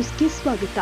ನ್ಯೂಸ್ಗೆ ಸ್ವಾಗತ.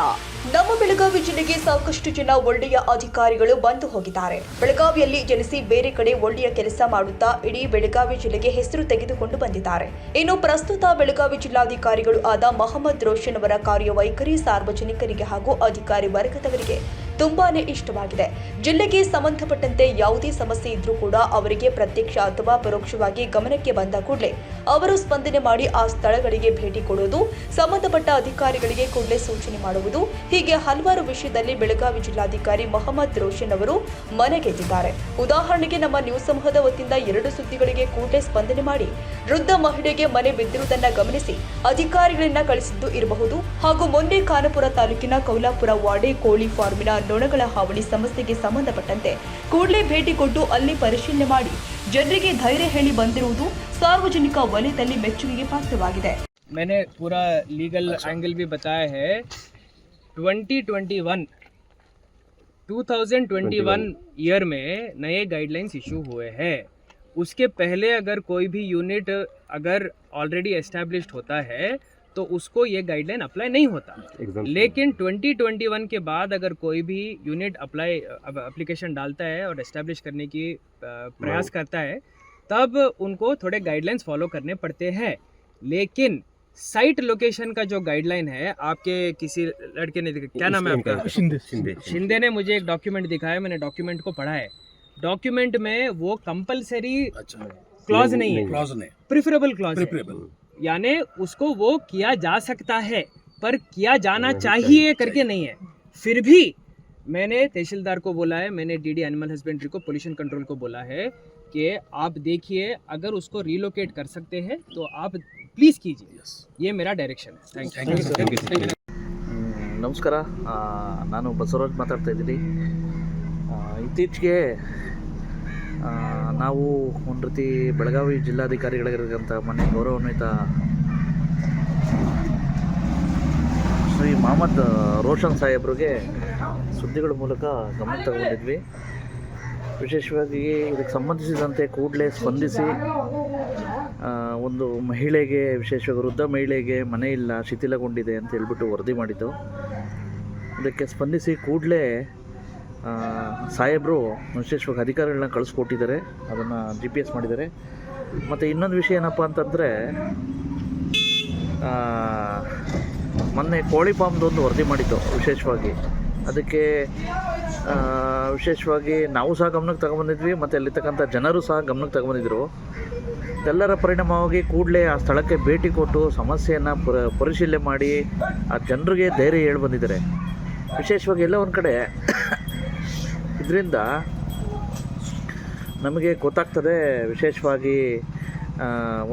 ನಮ್ಮ ಬೆಳಗಾವಿ ಜಿಲ್ಲೆಗೆ ಸಾಕಷ್ಟು ಜನ ಒಳ್ಳೆಯ ಅಧಿಕಾರಿಗಳು ಬಂದು ಹೋಗಿದ್ದಾರೆ. ಬೆಳಗಾವಿಯಲ್ಲಿ ಜನಿಸಿ ಬೇರೆ ಕಡೆ ಒಳ್ಳೆಯ ಕೆಲಸ ಮಾಡುತ್ತಾ ಇಡೀ ಬೆಳಗಾವಿ ಜಿಲ್ಲೆಗೆ ಹೆಸರು ತೆಗೆದುಕೊಂಡು ಬಂದಿದ್ದಾರೆ. ಇನ್ನು ಪ್ರಸ್ತುತ ಬೆಳಗಾವಿ ಜಿಲ್ಲಾಧಿಕಾರಿಗಳು ಆದ ಮಹಮ್ಮದ್ ರೋಷನ್ ಅವರ ಕಾರ್ಯವೈಖರಿ ಸಾರ್ವಜನಿಕರಿಗೆ ಹಾಗೂ ಅಧಿಕಾರಿ ವರ್ಗದವರಿಗೆ ತುಂಬಾನೇ ಇಷ್ಟವಾಗಿದೆ. ಜಿಲ್ಲೆಗೆ ಸಂಬಂಧಪಟ್ಟಂತೆ ಯಾವುದೇ ಸಮಸ್ಯೆ ಇದ್ರೂ ಕೂಡ ಅವರಿಗೆ ಪ್ರತ್ಯಕ್ಷ ಅಥವಾ ಪರೋಕ್ಷವಾಗಿ ಗಮನಕ್ಕೆ ಬಂದ ಕೂಡಲೇ ಅವರು ಸ್ಪಂದನೆ ಮಾಡಿ ಆ ಸ್ಥಳಗಳಿಗೆ ಭೇಟಿ ಕೊಡುವುದು ಸಂಬಂಧಪಟ್ಟ ಅಧಿಕಾರಿಗಳಿಗೆ ಕೂಡಲೇ ಸೂಚನೆ ಮಾಡುವುದು. ಹೀಗೆ ಹಲವಾರು ವಿಷಯದಲ್ಲಿ ಬೆಳಗಾವಿ ಜಿಲ್ಲಾಧಿಕಾರಿ ಮೊಹಮ್ಮದ್ ರೋಷನ್ ಅವರು ಮನೆಗೆದ್ದಿದ್ದಾರೆ ಉದಾಹರಣೆಗೆ ನಮ್ಮ ನ್ಯೂಸ್ ಸಮೂಹದ ವತಿಯಿಂದ ಎರಡು ಸುದ್ದಿಗಳಿಗೆ ಕೂಡಲೇ ಸ್ಪಂದನೆ ಮಾಡಿ ವೃದ್ಧ ಮಹಿಳೆಗೆ ಮನೆ ಬಿದ್ದಿರುವುದನ್ನ ಗಮನಿಸಿ ಅಧಿಕಾರಿಗಳನ್ನ ಕಳಿಸಿದ್ದು ಇರಬಹುದು. ಹಾಗೂ ಮೊನ್ನೆ ಖಾನಪುರ ತಾಲೂಕಿನ ಕೌಲಾಪುರ ವಾಡೆ ಕೋಳಿ ಫಾರ್ಮಿನ ನೊಣಗಳ ಹಾವಳಿ ಸಮಸ್ಯೆಗೆ ಸಂಬಂಧಪಟ್ಟಂತೆ ಕೂಡಲೇ ಭೇಟಿ ಕೊಟ್ಟು ಅಲ್ಲಿ ಪರಿಶೀಲನೆ ಮಾಡಿ ಜನರಿಗೆ ಧೈರ್ಯ ಹೇಳಿ ಬಂದಿರುವುದು ಸಾರ್ವಜನಿಕ ವಲಯದಲ್ಲಿ ಮೆಚ್ಚುಗೆಗೆ ಪಾತ್ರವಾಗಿದೆ मैंने पूरा लीगल एंगल भी बताया है 2021 2021 ईयर में नए गाइडलाइंस इशू हुए हैं उसके पहले अगर कोई भी यूनिट अगर ऑलरेडी एस्टेब्लिश्ड होता है तो उसको ये गाइडलाइन अप्लाई नहीं होता। Exactly. लेकिन 2021 के बाद अगर कोई भी यूनिट अप्लाई एप्लीकेशन डालता है और एस्टेब्लिश करने की प्रयास करता है तब उनको थोड़े गाइडलाइंस फॉलो करने पड़ते हैं। लेकिन साइट लोकेशन का जो गाइडलाइन है आपके किसी लड़के ने दिखा- क्या नाम है आपका? शिंदे। शिंदे शिंदे। ने मुझे एक डॉक्यूमेंट दिखाया मैंने डॉक्यूमेंट को पढ़ा है। डॉक्यूमेंट में वो कंपलसरी अच्छा। क्लॉज नहीं है। क्लॉज ने प्रिफरेबल क्लॉज प्रिफरेबल यानी उसको वो किया जा सकता है पर किया जाना चाहिए करके नहीं है फिर भी मैंने तहसीलदार को बोला है मैंने डीडी एनिमल हस्बेंड्री को पोल्यूशन कंट्रोल को बोला है कि आप देखिए अगर उसको रिलोकेट कर सकते हैं तो आप प्लीज़ कीजिए ये मेरा डायरेक्शन है thank you thank you thank you ಹ್ಮ್, ನಮಸ್ಕಾರ ಆ, ನಾನು ಬಸವರಾಜ್ ಮಾತಾಡ್ತಾ ಇದ್ದೀನಿ ಆ, ಇತ್ತೀಚೆಗೆ ಆ, ನಾವು ಒಂದು ರೀತಿ ಬೆಳಗಾವಿ ಜಿಲ್ಲಾಧಿಕಾರಿಗಳಿರ್ತಕ್ಕಂಥ ಮನೆ ಗೌರವಾನ್ವಿತ ಶ್ರೀ ಮಹಮ್ಮದ್ ರೋಷನ್ ಸಾಹೇಬ್ರಿಗೆ ಸುದ್ದಿಗಳ ಮೂಲಕ ಗಮನ ತಗೊಂಡಿದ್ವಿ. ವಿಶೇಷವಾಗಿ ಇದಕ್ಕೆ ಸಂಬಂಧಿಸಿದಂತೆ ಕೂಡಲೇ ಸ್ಪಂದಿಸಿ ಒಂದು ಮಹಿಳೆಗೆ, ವಿಶೇಷವಾಗಿ ವೃದ್ಧ ಮಹಿಳೆಗೆ ಮನೆ ಇಲ್ಲ, ಶಿಥಿಲಗೊಂಡಿದೆ ಅಂತ ಹೇಳ್ಬಿಟ್ಟು ವರದಿ ಮಾಡಿದ್ದು. ಇದಕ್ಕೆ ಸ್ಪಂದಿಸಿ ಕೂಡಲೇ ಸಾಹೇಬರು ವಿಶೇಷವಾಗಿ ಅಧಿಕಾರಿಗಳನ್ನ ಕಳಿಸ್ಕೊಟ್ಟಿದ್ದಾರೆ, ಅದನ್ನು ಜಿ ಪಿ ಎಸ್ ಮಾಡಿದ್ದಾರೆ. ಮತ್ತು ಇನ್ನೊಂದು ವಿಷಯ ಏನಪ್ಪ ಅಂತಂದರೆ ಮೊನ್ನೆ ಕೋಳಿ ಫಾರ್ಮ್ದೊಂದು ವರದಿ ಮಾಡಿದ್ದು ವಿಶೇಷವಾಗಿ. ಅದಕ್ಕೆ ವಿಶೇಷವಾಗಿ ನಾವು ಸಹ ಗಮನಕ್ಕೆ ತಗೊಂಬಂದಿದ್ವಿ, ಮತ್ತು ಅಲ್ಲಿರ್ತಕ್ಕಂಥ ಜನರು ಸಹ ಗಮನಕ್ಕೆ ತಗೊಂಬಂದಿದ್ರು. ಎಲ್ಲರ ಪರಿಣಾಮವಾಗಿ ಕೂಡಲೇ ಆ ಸ್ಥಳಕ್ಕೆ ಭೇಟಿ ಕೊಟ್ಟು ಸಮಸ್ಯೆಯನ್ನು ಪರ, ಪರಿಶೀಲನೆ ಮಾಡಿ ಆ ಜನರಿಗೆ ಧೈರ್ಯ ಹೇಳಿ ಬಂದಿದ್ದಾರೆ ವಿಶೇಷವಾಗಿ ಎಲ್ಲ ಒಂದು ಕಡೆ ಇದರಿಂದ ನಮಗೆ ಗೊತ್ತಾಗ್ತದೆ ವಿಶೇಷವಾಗಿ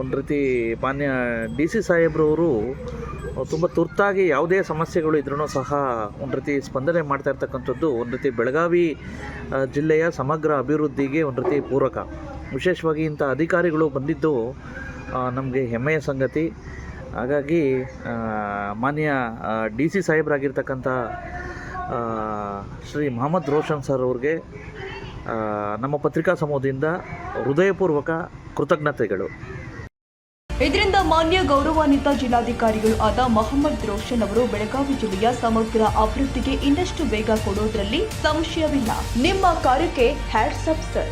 ಒಂದು ರೀತಿ ಮಾನ್ಯ ಡಿ ಸಿ ಸಾಹೇಬ್ರವರು ತುಂಬ ತುರ್ತಾಗಿ ಯಾವುದೇ ಸಮಸ್ಯೆಗಳು ಇದ್ರೂ ಸಹ ಒಂದು ರೀತಿ ಸ್ಪಂದನೆ ಮಾಡ್ತಾ ಇರ್ತಕ್ಕಂಥದ್ದು ಒಂದು ರೀತಿ ಬೆಳಗಾವಿ ಜಿಲ್ಲೆಯ ಸಮಗ್ರ ಅಭಿವೃದ್ಧಿಗೆ ಒಂದು ರೀತಿ ಪೂರಕ. ವಿಶೇಷವಾಗಿ ಇಂಥ ಅಧಿಕಾರಿಗಳು ಬಂದಿದ್ದು ನಮಗೆ ಹೆಮ್ಮೆಯ ಸಂಗತಿ. ಹಾಗಾಗಿ ಮಾನ್ಯ ಡಿ ಸಿ ಸಾಹೇಬರಾಗಿರ್ತಕ್ಕಂಥ ಶ್ರೀ ಮೊಹಮ್ಮದ್ ರೋಷನ್ ಸರ್ ಅವ್ರಿಗೆ ನಮ್ಮ ಪತ್ರಿಕಾ ಸಮೂಹದಿಂದ ಹೃದಯಪೂರ್ವಕ ಕೃತಜ್ಞತೆಗಳು. ಇದರಿಂದ ಮಾನ್ಯ ಗೌರವಾನ್ವಿತ ಜಿಲ್ಲಾಧಿಕಾರಿಗಳು ಆದ ಮೊಹಮ್ಮದ್ ರೋಷನ್ ಅವರು ಬೆಳಗಾವಿ ಜಿಲ್ಲೆಯ ಸಮಗ್ರ ಅಭಿವೃದ್ಧಿಗೆ ಇನ್ನಷ್ಟು ವೇಗ ಕೊಡುವುದರಲ್ಲಿ ಸಂಶಯವಿಲ್ಲ. ನಿಮ್ಮ ಕಾರ್ಯಕ್ಕೆ ಹ್ಯಾಟ್ಸಪ್ ಸರ್.